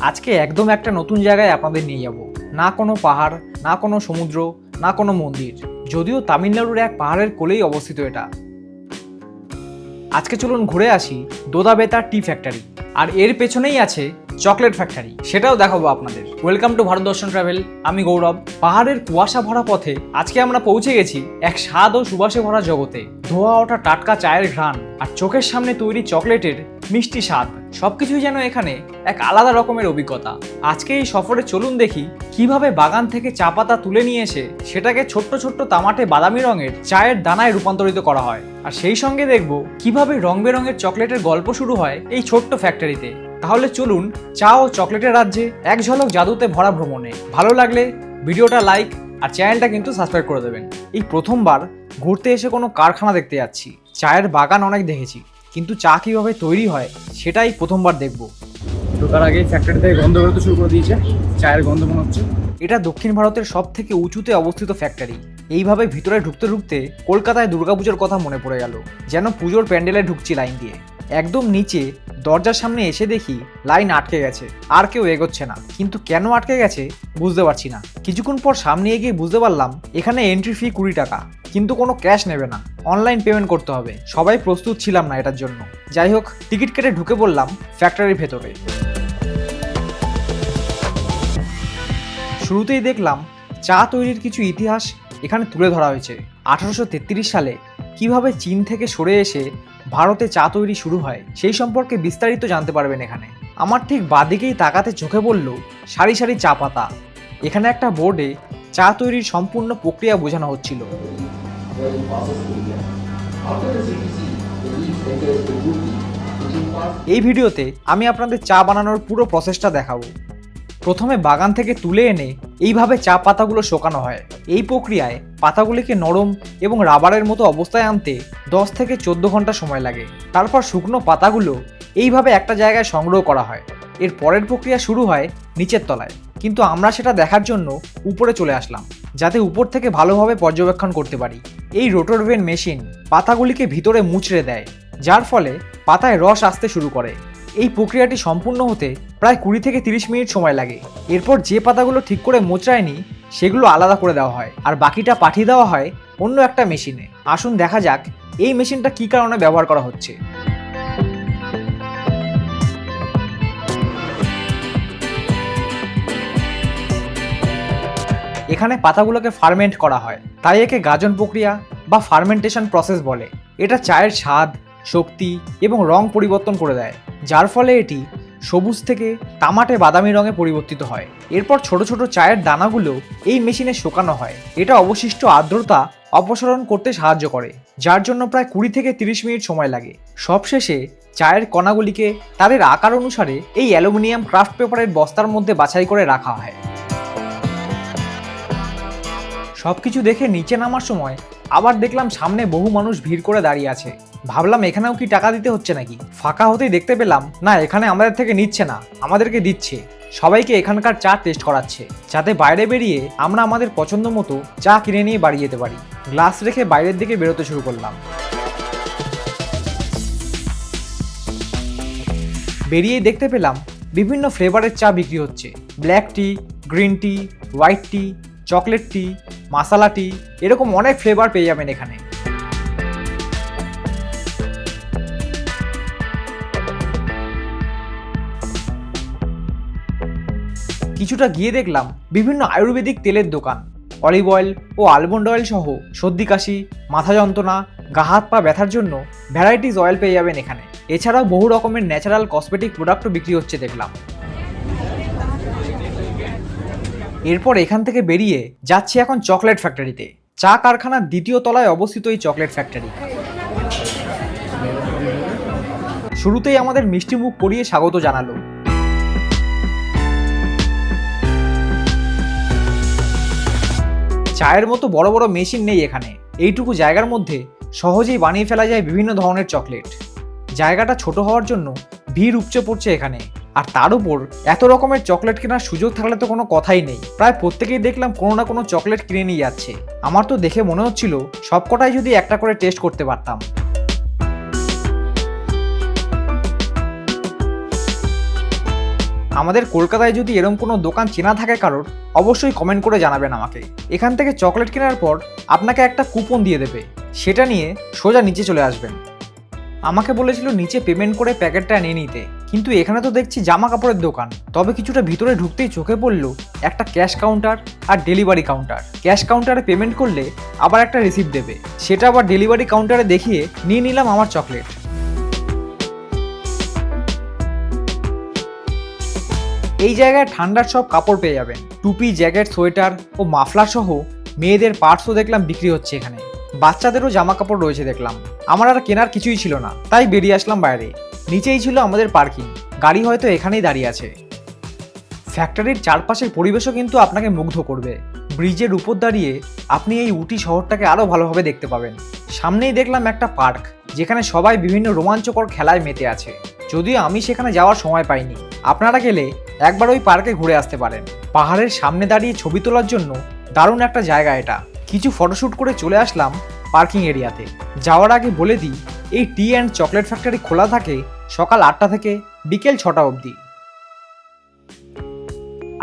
আজকে একদম একটা নতুন জায়গায় আপনাদের নিয়ে যাব। না কোনো পাহাড়, না কোনো সমুদ্র, না কোনো মন্দির, যদিও তামিলনাড়ুর এক পাহাড়ের কোলেই অবস্থিত এটা। আজকে চলুন ঘুরে আসি দোদাবেতা টি ফ্যাক্টরি। আর এর পেছনেই আছে চকলেট ফ্যাক্টরি। সেটাও দেখাবো আপনাদের। ওয়েলকাম টু ভারত দর্শন ট্রাভেল আমি গৌরব। পাহাড়ের কুয়াশা ভরা পথে আজকে আমরা পৌঁছে গেছি এক স্বাদ ও সুবাসে ভরা জগতে। ধোয়া ওঠা টাটকা চায়ের ঘ্রাণ আর চোখের সামনে তৈরি চকলেটের মিষ্টি স্বাদ, সবকিছুই যেন এখানে এক আলাদা রকমের অভিজ্ঞতা। আজকে এই সফরে চলুন দেখি কীভাবে বাগান থেকে চা পাতা তুলে নিয়ে এসে সেটাকে ছোট্ট ছোট্ট তামাটে বাদামি রঙের চায়ের দানায় রূপান্তরিত করা হয়। আর সেই সঙ্গে দেখব কীভাবে রং বেরঙের চকলেটের গল্প শুরু হয় এই ছোট্ট ফ্যাক্টরিতে। তাহলে চলুন চা ও চকলেটের রাজ্যে এক ঝলক জাদুতে ভরা ভ্রমণে। ভালো লাগলে ভিডিওটা লাইক আর চ্যানেলটা কিন্তু সাবস্ক্রাইব করে দেবেন। এই প্রথমবার ঘুরতে এসে কোনো কারখানা দেখতে যাচ্ছি। চায়ের বাগান অনেক দেখেছি। কিন্তু চা কীভাবে তৈরি হয় সেটাই প্রথমবার দেখব। ঢোকার আগে ফ্যাক্টরি থেকে গন্ধ বেরোতে শুরু করে দিয়েছে চায়ের গন্ধ মনে হচ্ছে। এটা দক্ষিণ ভারতের সব থেকে উঁচুতে অবস্থিত ফ্যাক্টরি এইভাবে ভিতরে ঢুকতে ঢুকতে কলকাতায় দুর্গাপুজোর কথা মনে পড়ে গেল যেন পুজোর প্যান্ডেলে ঢুকছি লাইন দিয়ে। একদম নিচে, দরজার সামনে এসে দেখি লাইন আটকে গেছে। আর কেউ এগোচ্ছে না। কিন্তু কেন আটকে গেছে, বুঝতে পারছি না। কিছুক্ষণ পর সামনে এগিয়ে বুঝতে পারলাম, এখানে এন্ট্রি ফি কুড়ি টাকা। কিন্তু কোনো ক্যাশ নেবে না। অনলাইন পেমেন্ট করতে হবে। সবাই প্রস্তুত ছিলাম না এটার জন্য। যাই হোক টিকিট কেটে ঢুকে পড়লাম ফ্যাক্টরির ভেতরে। শুরুতেই দেখলাম চা তৈরির কিছু ইতিহাস এখানে তুলে ধরা হয়েছে। আঠারোশো তেত্রিশ সালে কীভাবে চীন থেকে সরে এসে ভারতে চা তৈরি শুরু হয়, সেই সম্পর্কে বিস্তারিত জানতে পারবেন এখানে। আমার ঠিক বাদিকেই তাকাতে চোখে পড়ল সারি সারি চা পাতা। এখানে একটা বোর্ডে চা তৈরির সম্পূর্ণ প্রক্রিয়া বোঝানো হচ্ছিল। এই ভিডিওতে আমি আপনাদের চা বানানোর পুরো প্রসেসটা দেখাবো। প্রথমে বাগান থেকে তুলে এনে এইভাবে চা পাতাগুলো শোকানো হয়। এই প্রক্রিয়ায় পাতাগুলিকে নরম এবং রাবারের মতো অবস্থায় আনতে দশ থেকে চোদ্দ ঘণ্টা সময় লাগে। তারপর শুকনো পাতাগুলো এইভাবে একটা জায়গায় সংগ্রহ করা হয়। এর পরের প্রক্রিয়া শুরু হয় নিচের তলায়। কিন্তু আমরা সেটা দেখার জন্য উপরে চলে আসলাম, যাতে উপর থেকে ভালোভাবে পর্যবেক্ষণ করতে পারি। এই রোটোরভেন মেশিন পাতাগুলিকে ভিতরে মুচড়ে দেয়, যার ফলে পাতায় রস আসতে শুরু করে। এই প্রক্রিয়াটি সম্পূর্ণ হতে প্রায় কুড়ি থেকে তিরিশ মিনিট সময় লাগে। এরপর যে পাতাগুলো ঠিক করে মোচড়ায়নি, সেগুলো আলাদা করে দেওয়া হয় আর বাকিটা পাঠিয়ে দেওয়া হয় অন্য একটা মেশিনে। আসুন দেখা যাক এই মেশিনটা কী কারণে ব্যবহার করা হচ্ছে। এখানে পাতাগুলোকে ফার্মেন্ট করা হয়। তাই একে গাজন প্রক্রিয়া বা ফার্মেন্টেশন প্রসেস বলে। এটা চায়ের স্বাদ, শক্তি এবং রং পরিবর্তন করে দেয়। যার ফলে এটি সবুজ থেকে তামাটে বাদামি রঙে পরিবর্তিত হয়। এরপর ছোট ছোট চায়ের দানাগুলো এই মেশিনে শোকানো হয়। এটা অবশিষ্ট আর্দ্রতা অপসারণ করতে সাহায্য করে, যার জন্য প্রায় কুড়ি থেকে তিরিশ মিনিট সময় লাগে। সবশেষে চায়ের কণাগুলিকে তাদের আকার অনুসারে এই অ্যালুমিনিয়াম ক্রাফট পেপারের বস্তার মধ্যে বাছাই করে রাখা হয়। সবকিছু দেখে নিচে নামার সময় আবার দেখলাম সামনে বহু মানুষ ভিড় করে দাঁড়িয়ে আছে। ভাবলাম এখানেও কি টাকা দিতে হচ্ছে নাকি? ফাঁকা হতেই দেখতে পেলাম, না, এখানে আমাদের থেকে নিচ্ছে না, আমাদেরকে দিচ্ছে। সবাইকে এখানকার চা টেস্ট করাচ্ছে, যাতে বাইরে বেরিয়ে আমরা আমাদের পছন্দ মতো চা কিনে নিয়ে বাড়ি যেতে পারি। গ্লাস রেখে বাইরের দিকে বেরোতে শুরু করলাম। বেরিয়ে দেখতে পেলাম, বিভিন্ন ফ্লেভারের চা বিক্রি হচ্ছে। Black tea, green tea, white tea, chocolate tea, masala tea, এরকম অনেক ফ্লেভার পেয়ে যাবেন এখানে। কিছুটা গিয়ে দেখলাম বিভিন্ন আয়ুর্বেদিক তেলের দোকান। অলিভ অয়েল ও আলমন্ড অয়েল সহ সর্দি, কাশি, মাথা যন্ত্রণা, গা, হাত, পা ব্যথার জন্য ভ্যারাইটিস অয়েল পেয়ে যাবেন এখানে। এছাড়াও বহু রকমের ন্যাচারাল কসমেটিক প্রোডাক্টও বিক্রি হচ্ছে দেখলাম। এরপর এখান থেকে বেরিয়ে যাচ্ছি এখন চকলেট ফ্যাক্টরিতে। চা কারখানার দ্বিতীয় তলায় অবস্থিত এই চকলেট ফ্যাক্টরি। শুরুতেই আমাদের মিষ্টি মুখ করিয়ে স্বাগত জানালো। চায়ের মতো বড় বড় মেশিন নেই এখানে। এইটুকু জায়গার মধ্যে সহজেই বানিয়ে ফেলা যায় বিভিন্ন ধরনের চকলেট। জায়গাটা ছোট হওয়ার জন্য ভিড় উপচে পড়ছে এখানে। আর তার উপর এত রকমের চকলেট কেনার সুযোগ থাকলে তো কোনো কথাই নেই। প্রায় প্রত্যেকেই দেখলাম কোনো না কোনো চকলেট কিনে নিয়ে যাচ্ছে। আমার তো দেখে মনে হচ্ছিল সবকটাই যদি একটা করে টেস্ট করতে পারতাম। আমাদের কলকাতায় যদি এরকম কোনো দোকান চেনা থাকে কারোর, অবশ্যই কমেন্ট করে জানাবেন আমাকে। এখান থেকে চকলেট কেনার পর আপনাকে একটা কুপন দিয়ে দেবে। সেটা নিয়ে সোজা নিচে চলে আসবেন। আমাকে বলেছিল নিচে পেমেন্ট করে প্যাকেটটা নিয়ে নিতে। কিন্তু এখানে তো দেখছি জামা কাপড়ের দোকান। তবে কিছুটা ভিতরে ঢুকতেই চোখে পড়ল একটা ক্যাশ কাউন্টার আর ডেলিভারি কাউন্টার ক্যাশ কাউন্টারে পেমেন্ট করলে আবার একটা রিসিপ্ট দেবে। সেটা আবার ডেলিভারি কাউন্টারে দেখিয়ে নিয়ে নিলাম আমার চকলেট এই জায়গায় ঠান্ডার সব কাপড় পেয়ে যাবেন। টুপি, জ্যাকেট, সোয়েটার ও মাফলার সহ মেয়েদের পার্টসও দেখলাম বিক্রি হচ্ছে এখানে। বাচ্চাদেরও জামা কাপড় রয়েছে দেখলাম। আমার আর কেনার কিছুই ছিল না, তাই বেরিয়ে আসলাম বাইরে। নিচেই ছিল আমাদের পার্কিং। গাড়ি হয়তো এখানেই দাঁড়িয়ে আছে। ফ্যাক্টরির চারপাশের পরিবেশও কিন্তু আপনাকে মুগ্ধ করবে। ব্রিজের উপর দাঁড়িয়ে আপনি এই উটি শহরটাকে আরও ভালোভাবে দেখতে পাবেন। সামনেই দেখলাম একটা পার্ক, যেখানে সবাই বিভিন্ন রোমাঞ্চকর খেলায় মেতে আছে। যদিও আমি সেখানে যাওয়ার সময় পাইনি। আপনারা গেলে একবার ওই পার্কে ঘুরে আসতে পারেন। পাহাড়ের সামনে দাঁড়িয়ে ছবি তোলার জন্য দারুণ একটা জায়গা এটা। কিছু ফটোশ্যুট করে চলে আসলাম পার্কিং এরিয়াতে যাওয়ার আগে বলে দিই, এই টি অ্যান্ড চকলেট ফ্যাক্টরি খোলা থাকে সকাল আটটা থেকে বিকেল ছটা অবধি।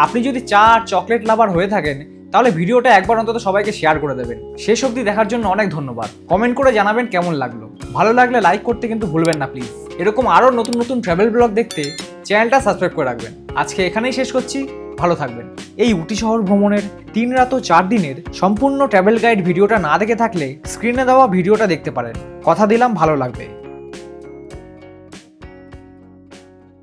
আপনি যদি চা আর চকলেট লাভার হয়ে থাকেন, তাহলে ভিডিওটা একবার অন্তত সবাইকে শেয়ার করে দেবেন। শেষ অবধি দেখার জন্য অনেক ধন্যবাদ। কমেন্ট করে জানাবেন কেমন লাগল। ভালো লাগলে লাইক করতে কিন্তু ভুলবেন না প্লিজ এরকম আরও নতুন নতুন ট্রাভেল ব্লগ দেখতে চ্যানেলটা সাবস্ক্রাইব করে রাখবেন। আজকে এখানেই শেষ করছি, ভালো থাকবেন। এই উটি শহর ভ্রমণের তিন রাত ও চার দিনের সম্পূর্ণ ট্রাভেল গাইড ভিডিওটা না দেখে থাকলে স্ক্রিনে দেওয়া ভিডিওটা দেখতে পারেন। কথা দিলাম, ভালো লাগবে।